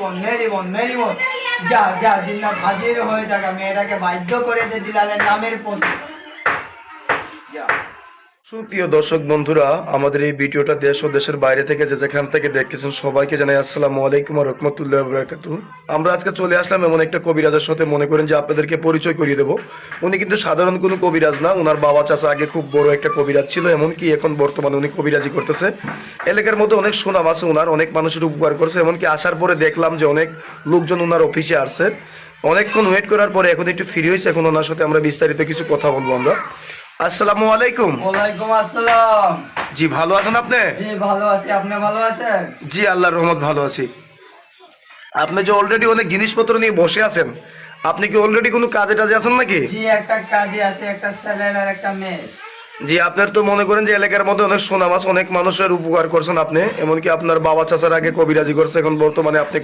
বোন মেরি বোন যা যা জিন্নাত হাজির হয়ে থাকা, মেয়েটাকে বাধ্য করে দে দিলালের নামের পথে যা। সুপ্রিয় দর্শক বন্ধুরা, আমাদের এই ভিডিওটা দেশ ও দেশের বাইরে থেকে যে যেখান থেকে দেখতেছেন সবাইকে জানাই আসসালামু আলাইকুম রহমতুল্লাহ বরাকাতু আমরা আজকে চলে আসলাম এমন একটা কবিরাজের সাথে, মনে করেন যে আপনাদেরকে পরিচয় করিয়ে দেবো। উনি কিন্তু সাধারণ কোনো কবিরাজ না ওনার বাবা চাচা আগে খুব বড় একটা কবিরাজ ছিল, এমনকি এখন বর্তমানে উনি কবিরাজি করতেছে। এলাকার মধ্যে অনেক সুনাম আছে ওনার অনেক মানুষের উপকার করছে, এমনকি আসার পরে দেখলাম যে অনেক লোকজন ওনার অফিসে আসছে। অনেকক্ষণ ওয়েট করার পরে এখন একটু ফ্রি হয়েছে, এখন ওনার সাথে আমরা বিস্তারিত কিছু কথা বলব আমরা। আসসালামু আলাইকুম। ওয়ালাইকুম আসসালাম। জি ভালো আছেন আপনি? জি ভালো আছি। আপনি ভালো আছেন? জি আল্লাহর রহমত ভালো আছি। আপনি যে অলরেডি অনেক জিনিসপত্র নিয়ে বসে আছেন আপনি কি অলরেডি কোনো কাজে টাজে আছেন নাকি? জি একটা কাজে আছে একটা ছেলে আর একটা মেয়ে জি আপনার তো মনে করেন যে এলাকার মধ্যে অনেক সুনাম আছে অনেক মানুষের উপকার করছেন আপনি এমনকি আপনার বাবা চাচার আগে কবিরাজি করছে এখন বর্তমানে আপনি